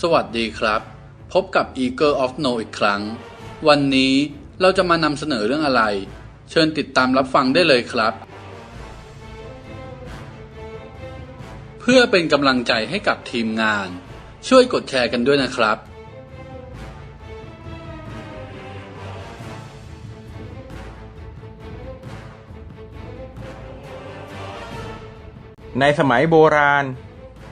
สวัสดีครับ พบกับ Eagle of No อีกครั้ง วันนี้เราจะมานำเสนอเรื่องอะไร เชิญติดตามรับฟังได้เลยครับ เพื่อเป็นกำลังใจให้กับทีมงาน ช่วยกดแชร์กันด้วยนะครับ ในสมัยโบราณ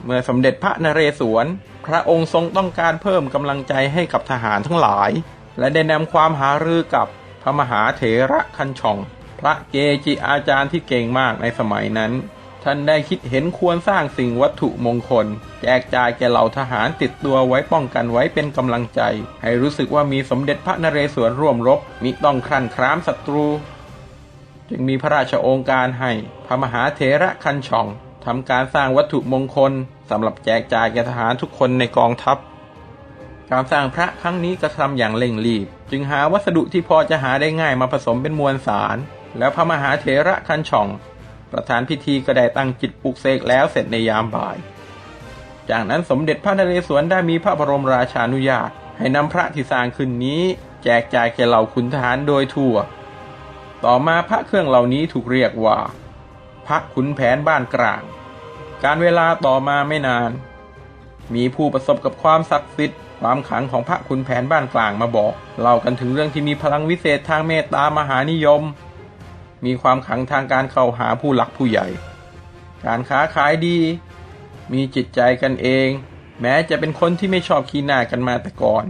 เมื่อสมเด็จพระนเรศวร พระองค์ทรงต้องการเพิ่มกำลังใจให้กับทหารทั้งหลาย และได้นำความหารือกับพระมหาเถระคันช่อง พระเกจิอาจารย์ที่เก่งมากในสมัยนั้น ท่านได้คิดเห็นควรสร้างสิ่งวัตถุมงคล แจกจ่ายแก่เหล่าทหารติดตัวไว้ป้องกันไว้เป็นกำลังใจ ให้รู้สึกว่ามีสมเด็จพระนเรศวรร่วมรบมิต้องครั่นคร้ามศัตรู จึงมีพระราชโองการให้พระมหาเถระคันช่อง ทำการสร้างวัตถุมงคลสำหรับแจกจ่ายแก่ทหารทุกคนในกองทัพ การสร้างพระครั้งนี้กระทำอย่างเร่งรีบ จึงหาวัสดุที่พอจะหาได้ง่ายมาผสมเป็นมวลสาร แล้วพระมหาเถระคันช่อง ประธานพิธีก็ได้ตั้งจิตปลุกเสกแล้วเสร็จในยามบ่าย จากนั้นสมเด็จพระนเรศวรได้มีพระบรมราชานุญาต ให้นำพระที่สร้างขึ้นนี้ แจกจ่ายแก่เหล่าขุนทหารโดยทั่ว ต่อมาพระเครื่องเหล่านี้ถูกเรียกว่า พระขุนแผนบ้านกลาง การเวลาต่อมาไม่นาน มีผู้ประสบกับความศักดิ์สิทธิ์ความขังของพระขุนแผนบ้านกลางมาบอกเล่ากันถึงเรื่องที่มีพลังวิเศษทางเมตตามหานิยม มีความขังทางการเข้าหาผู้หลักผู้ใหญ่ การค้าขายดี มีจิตใจกันเอง แม้จะเป็นคนที่ไม่ชอบขี้หน้ากันมาแต่ก่อน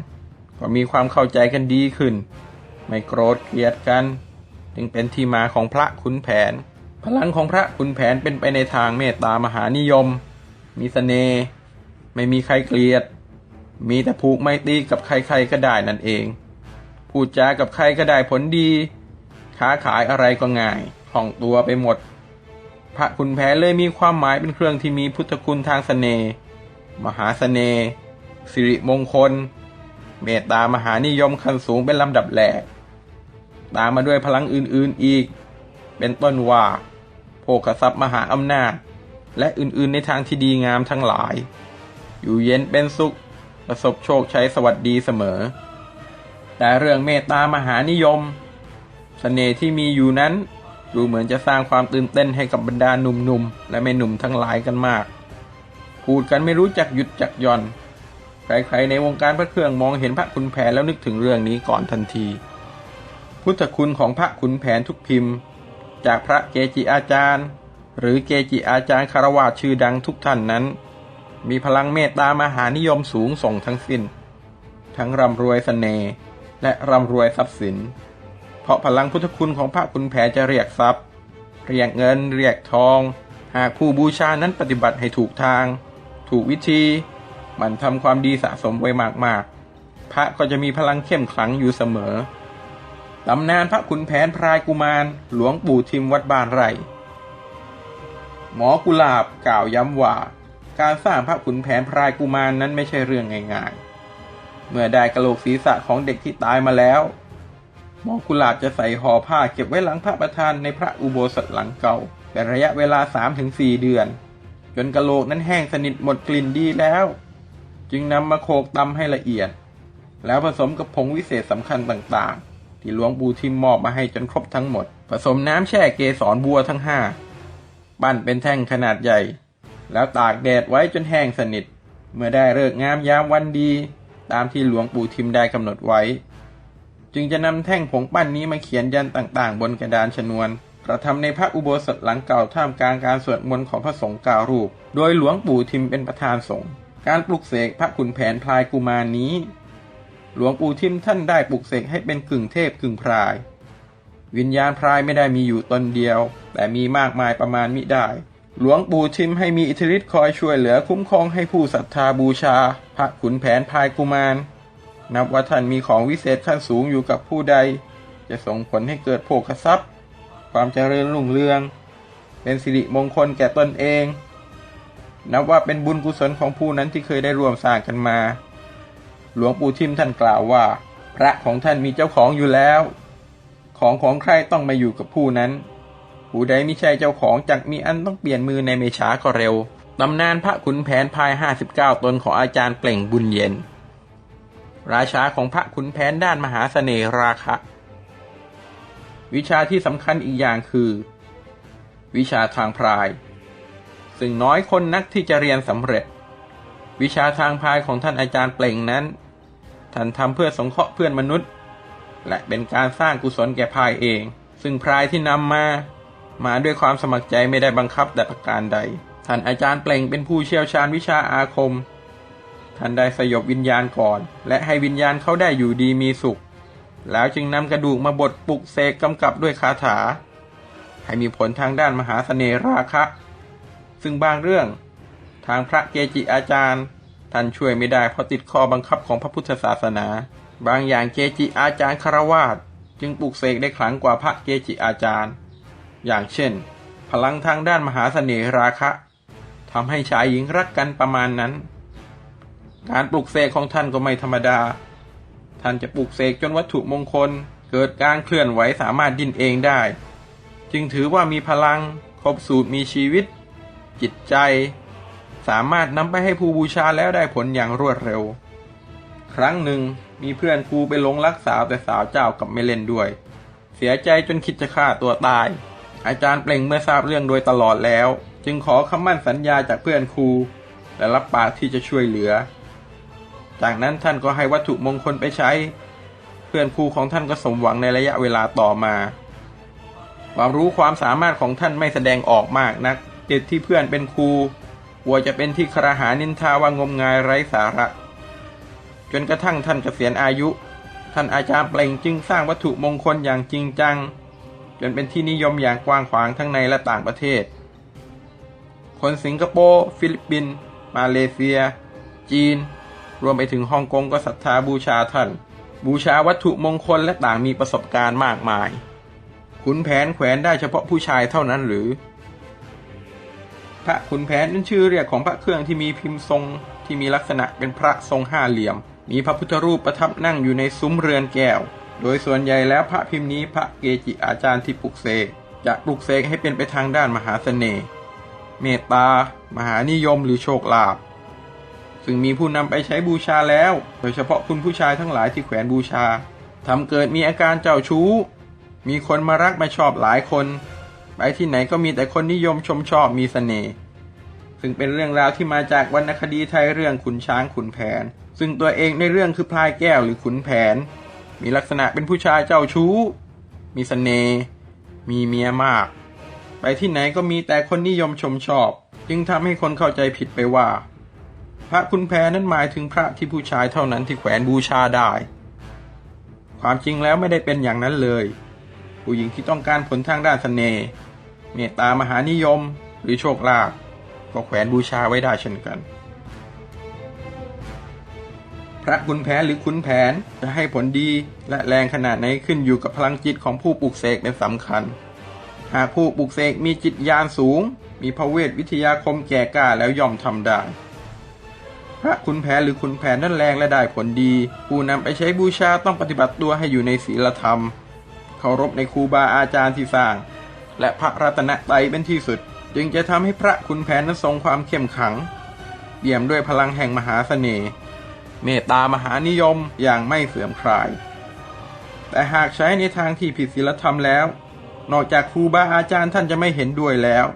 ก็มีความเข้าใจกันดีขึ้น ไม่โกรธเกลียดกัน จึงเป็นที่มาของพระขุนแผน พลังของพระขุนแผนเป็นไปในทางเมตตามหานิยม มีสเสน่ห์ไม่มีใครเกลียด มีแต่ผูกไมตรีกับใครๆก็ได้นั่นเอง พูดจากับใครก็ได้ผลดี ค้าขายอะไรก็ง่ายคล่องตัวไปหมด พระขุนแผนเลยมีความหมายเป็นเครื่องที่มีพุทธคุณทางสเสน่ห์มหาสเสน่ห์สิริมงคล เมตตามหานิยมขั้นสูงเป็นลำดับแรกตามมาด้วยพลังอื่นๆอีก เป็นต้นว่า ภคทรัพย์มหาอำนาจ และอื่นๆในทางที่ดีงามทั้งหลาย อยู่เย็นเป็นสุข ประสบโชคชัยสวัสดีเสมอ แต่เรื่องเมตตามหานิยมสเสน่ห์ที่มีอยู่นั้น ดูเหมือนจะสร้างความตื่นเต้นให้กับบรรดาหนุ่มๆ และแม่หนุ่มทั้งหลายกันมาก พูดกันไม่รู้จักหยุดจักย่อนใครๆในวงการพระเครื่องมองเห็นพระขุนแผนแล้วนึกถึงเรื่องนี้ก่อนทันที พุทธคุณของพระขุนแผนทุกพิมพ์ จากพระเกจิอาจารย์ หรือเกจิอาจารย์คารวะชื่อดังทุกท่านนั้น มีพลังเมตตามหานิยมสูงส่งทั้งสิ้น ทั้งร่ำรวยสเสน่ห์และร่ำรวยทรัพย์สิน เพราะพลังพุทธคุณของพระขุนแผนจะเรียกทรัพย์ เรียกเงิน เรียกทอง หากผู้บูชานั้นปฏิบัติให้ถูกทาง ถูกวิธีมันทำความดีสะสมไว้มากๆ พระก็จะมีพลังเข้มขลังอยู่เสมอ ตำนานพระขุนแผนพรายกุมาร หลวงปู่ทิมวัดบ้านไร่หมอกุลาบกล่าวย้ำว่า การสร้างพระขุนแผนพรายกุมารนั้นไม่ใช่เรื่องง่ายๆ เมื่อได้กระโหลกศีรษะของเด็กที่ตายมาแล้ว หมอกุลาบจะใส่ห่อผ้าเก็บไว้หลังพระประธานในพระอุโบสถหลังเก่า เป็นระยะเวลา 3-4 เดือน จนกระโหลกนั้นแห้งสนิทหมดกลิ่นดีแล้ว จึงนำมาโขกตำให้ละเอียด แล้วผสมกับผงวิเศษสำคัญต่างๆ ที่หลวงปู่ทิมมอบมาให้จนครบทั้งหมด ผสมน้ำแช่เกสรบัวทั้งห้าปั้นเป็นแท่งขนาดใหญ่ แล้วตากแดดไว้จนแห้งสนิท เมื่อได้เลิกงามยามวันดี ตามที่หลวงปู่ทิมได้กำหนดไว้ จึงจะนำแท่งผงปั้นนี้มาเขียนยันต่างๆ บนกระดานชนวนกระทำในพระอุโบสถหลังเก่าท่ามกลางการสวดมนต์ของพระสงฆ์เก้ารูป โดยหลวงปู่ทิมเป็นประธานสงฆ์การปลุกเสกพระขุนแผนพลายกุมารนี้ หลวงปู่ทิมท่านได้ปลุกเสกให้เป็นกึ่งเทพกึ่งพราย วิญญาณพรายไม่ได้มีอยู่ตนเดียว แต่มีมากมายประมาณมิได้ หลวงปู่ทิมให้มีอิทธิฤทธิ์คอยช่วยเหลือคุ้มครองให้ผู้ศรัทธาบูชา พระขุนแผนพายกุมาร นับว่าท่านมีของวิเศษขั้นสูงอยู่กับผู้ใด จะส่งผลให้เกิดโภคทรัพย์ ความเจริญรุ่งเรือง เป็นสิริมงคลแก่ตนเอง นับว่าเป็นบุญกุศลของผู้นั้นที่เคยได้ร่วมสร้างกันมา หลวงปู่ทิมท่านกล่าวว่า พระของท่านมีเจ้าของอยู่แล้ว ของของใครต้องมาอยู่กับผู้นั้น ผู้ใดไม่ใช่เจ้าของจักมีอันต้องเปลี่ยนมือในไม่ช้าก็เร็วตำนานพระขุนแผนพาย 59 ตนของอาจารย์เปล่งบุญเย็น ราชาของพระขุนแผนด้านมหาเสน่ราคะ วิชาที่สำคัญอีกอย่างคือ วิชาทางพราย ซึ่งน้อยคนนักที่จะเรียนสำเร็จ วิชาทางพายของท่านอาจารย์เปล่งนั้น ท่านทำเพื่อสงเคราะห์เพื่อนมนุษย์ และเป็นการสร้างกุศลแก่พายเอง ซึ่งพรายที่นำมา มาด้วยความสมัครใจไม่ได้บังคับแต่ประการใด ท่านอาจารย์เปล่งเป็นผู้เชี่ยวชาญวิชาอาคม ท่านได้สยบวิญญาณก่อน และให้วิญญาณเขาได้อยู่ดีมีสุข แล้วจึงนำกระดูกมาบดปลุกเสกกำกับด้วยคาถา ให้มีผลทางด้านมหาเสน่ห์ราคะ ซึ่งบางเรื่องางพระเกจิอาจารย์ ท่านช่วยไม่ได้เพราะติดข้อบังคับของพระพุทธศาสนา บางอย่างเกจิอาจารย์คารวาสจึงปลุกเสกได้ขลังกว่าพระเกจิอาจารย์ อย่างเช่น พลังทางด้านมหาเสน่ห์ราคะทำให้ชายหญิงรักกันประมาณนั้น การปลุกเสกของท่านก็ไม่ธรรมดา ท่านจะปลุกเสกจนวัตถุมงคลเกิดการเคลื่อนไหวสามารถดิ้นเองได้ จึงถือว่ามีพลังครบสูตรมีชีวิต จิตใจ สามารถนำไปให้ผู้บูชาแล้วได้ผลอย่างรวดเร็ว ครั้งหนึ่งมีเพื่อนครูไปลงรักสาวแต่สาวเจ้ากับไม่เล่นด้วย เสียใจจนคิดจะฆ่าตัวตาย อาจารย์เปล่งเมื่อทราบเรื่องโดยตลอดแล้ว จึงขอคำมั่นสัญญาจากเพื่อนครูและรับปากที่จะช่วยเหลือ จากนั้นท่านก็ให้วัตถุมงคลไปใช้ เพื่อนครูของท่านก็สมหวังในระยะเวลาต่อมา ความรู้ความสามารถของท่านไม่แสดงออกมากนักติดที่เพื่อนเป็นครู กลัวจะเป็นที่คราหานินทาว่างมงายไร้สาระ จนกระทั่งท่านเกษียณอายุ ท่านอาจารย์เปล่งจึงสร้างวัตถุมงคลอย่างจริงจัง จนเป็นที่นิยมอย่างกว้างขวางทั้งในและต่างประเทศ คนสิงคโปร์ฟิลิปปินส์มาเลเซีย จีน รวมไปถึงฮ่องกงก็ศรัทธาบูชาท่าน บูชาวัตถุมงคลและต่างมีประสบการณ์มากมายขุนแผนแขวนได้เฉพาะผู้ชายเท่านั้นหรือ พระขุนแผนนั้นชื่อเรียกของพระเครื่องที่มีพิมพ์ทรงที่มีลักษณะเป็นพระทรงห้าเหลี่ยม มีพระพุทธรูปประทับนั่งอยู่ในซุ้มเรือนแก้ว โดยส่วนใหญ่แล้วพระพิมพ์นี้พระเกจิอาจารย์ที่ปลุกเสกจะปลุกเสกให้เป็นไปทางด้านมหาเสน่ห์เมตตา มหานิยมหรือโชคลาภซึ่งมีผู้นำไปใช้บูชาแล้ว โดยเฉพาะคุณผู้ชายทั้งหลายที่แขวนบูชาทำเกิดมีอาการเจ้าชู้ มีคนมารักมาชอบหลายคน ไปที่ไหนก็มีแต่คนนิยมชมชอบมีเสน่ห์ซึ่งเป็นเรื่องราวที่มาจากวรรณคดีไทยเรื่องขุนช้างขุนแผน ซึ่งตัวเองในเรื่องคือพลายแก้วหรือขุนแผน มีลักษณะเป็นผู้ชายเจ้าชู้ มีเสน่ห์มีเมียมาก ไปที่ไหนก็มีแต่คนนิยมชมชอบ จึงทำให้คนเข้าใจผิดไปว่า พระคุณแพนั้นหมายถึงพระที่ผู้ชายเท่านั้นที่แขวนบูชาได้ ความจริงแล้วไม่ได้เป็นอย่างนั้นเลย ผู้หญิงที่ต้องการผลทางด้านเสน่ห์ เมตตามหานิยมหรือโชคลาภก็แขวนบูชาไว้ได้เช่นกัน พระขุนแผนหรือขุนแผนจะให้ผลดีและแรงขนาดไหนขึ้นอยู่กับพลังจิตของผู้ปลูกเสกเป็นสำคัญ หากผู้ปลูกเสกมีจิตญาณสูง มีพระเวทวิทยาคมแก่กล้าแล้วย่อมทำได้ พระขุนแผนหรือขุนแผนนั่นแรงและได้ผลดี ผู้นำไปใช้บูชาต้องปฏิบัติตัวให้อยู่ในศีลธรรม เคารพในครูบาอาจารย์ที่สร้าง และพระรัตนตรัยเป็นที่สุด จึงจะทำให้พระขุนแผนนั้นทรงความเข้มขังเปี่ยมด้วยพลังแห่งมหาเสน่ห์เมตตามหานิยมอย่างไม่เสื่อมคลาย แต่หากใช้ในทางที่ผิดศีลธรรมแล้ว นอกจากครูบาอาจารย์ท่านจะไม่เห็นด้วยแล้ว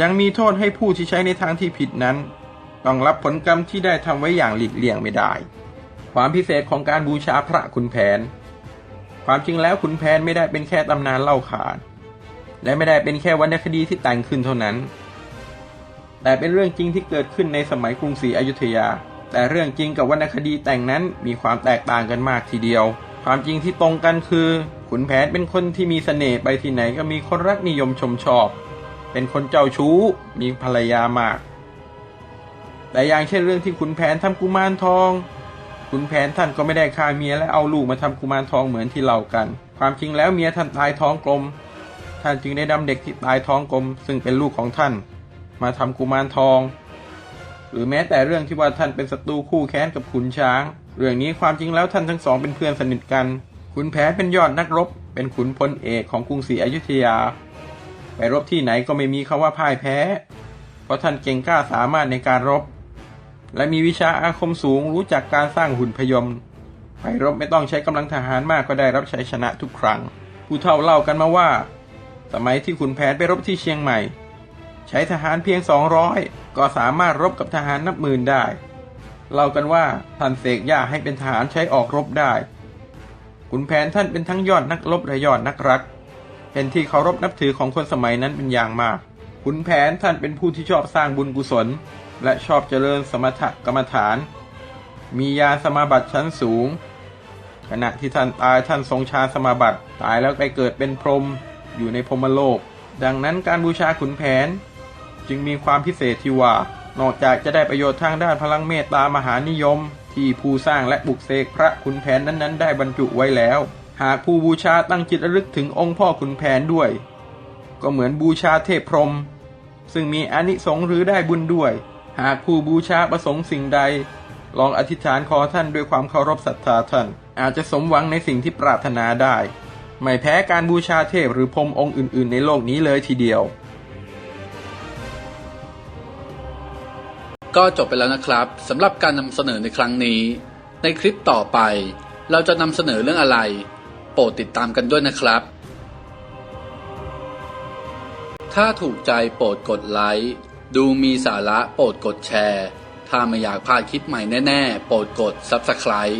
ยังมีโทษให้ผู้ที่ใช้ในทางที่ผิดนั้น ต้องรับผลกรรมที่ได้ทำไว้อย่างหลีกเลี่ยงไม่ได้ ความพิเศษของการบูชาพระขุนแผน ความจริงแล้วขุนแผนไม่ได้เป็นแค่ตำนานเล่าขาน และไม่ได้เป็นแค่วรรณคดีที่แต่งขึ้นเท่านั้น แต่เป็นเรื่องจริงที่เกิดขึ้นในสมัยกรุงศรีอยุธยา แต่เรื่องจริงกับวรรณคดีแต่งนั้นมีความแตกต่างกันมากทีเดียว ความจริงที่ตรงกันคือ ขุนแผนเป็นคนที่มีเสน่ห์ไปที่ไหนก็มีคนรักนิยมชมชอบ เป็นคนเจ้าชู้ มีภรรยามาก แต่อย่างเช่นเรื่องที่ขุนแผนทำกุมารทองขุนแผนท่านก็ไม่ได้ฆ่าเมียและเอาลูกมาทำกุมารทองเหมือนที่เล่ากัน ความจริงแล้วเมียท่านตายท้องกลม ท่านจึงได้นำเด็กที่ตายท้องกลม ซึ่งเป็นลูกของท่าน มาทำกุมารทอง หรือแม้แต่เรื่องที่ว่าท่านเป็นศัตรูคู่แค้นกับขุนช้าง เรื่องนี้ความจริงแล้วท่านทั้งสองเป็นเพื่อนสนิทกันขุนแผนเป็นยอดนักรบ เป็นขุนพลเอกของกรุงศรีอยุธยา ไปรบที่ไหนก็ไม่มีคำว่าพ่ายแพ้ เพราะท่านเก่งกล้าสามารถในการรบ และมีวิชาอาคมสูงรู้จักการสร้างหุ่นพยนต์ไปรบไม่ต้องใช้กำลังทหารมากก็ได้รับชัยชนะทุกครั้ง ผู้เฒ่าเล่ากันมาว่า สมัยที่ขุนแผนไปรบที่เชียงใหม่ ใช้ทหารเพียง 200 ก็สามารถรบกับทหารนับหมื่นได้เล่ากันว่าท่านเสกย่าให้เป็นทหารใช้ออกรบได้ขุนแผนท่านเป็นทั้งยอดนักรบและยอดนักรัก เป็นที่เคารพนับถือของคนสมัยนั้นเป็นอย่างมากขุนแผนท่านเป็นผู้ที่ชอบสร้างบุญกุศล และชอบเจริญสมถกรรมฐาน มียาสมาบัติชั้นสูง ขณะที่ท่านตายท่านทรงฌาสมาบัติตายแล้วไปเกิดเป็นพรหม อยู่ในพรมโลก ดังนั้นการบูชาขุนแผน จึงมีความพิเศษที่ว่า นอกจากจะได้ประโยชน์ทางด้านพลังเมตตามหานิยม ที่ผู้สร้างและบุกเสกพระขุนแผนนั้นๆ ได้บรรจุไว้แล้ว หากผู้บูชาตั้งจิตระลึกถึงองค์พ่อขุนแผนด้วย ก็เหมือนบูชาเทพพรหมซึ่งมีอนิสงส์หรือได้บุญด้วย หากผู้บูชาประสงค์สิ่งใด ลองอธิษฐานขอท่านด้วยความเคารพศรัทธาท่าน อาจจะสมหวังในสิ่งที่ปรารถนาได้ ไม่แพ้การบูชาเทพหรือพรมองค์อื่น ๆ ในโลกนี้เลยทีเดียว ก็จบไปแล้วนะครับสำหรับการนำเสนอในครั้งนี้ ในคลิปต่อไป เราจะนำเสนอเรื่องอะไร โปรดติดตามกันด้วยนะครับ ถ้าถูกใจโปรดกดไลค์ดูมีสาระโปรดกดแชร์ ถ้าไม่อยากพลาดคลิปใหม่แน่ ๆ โปรดกด Subscribe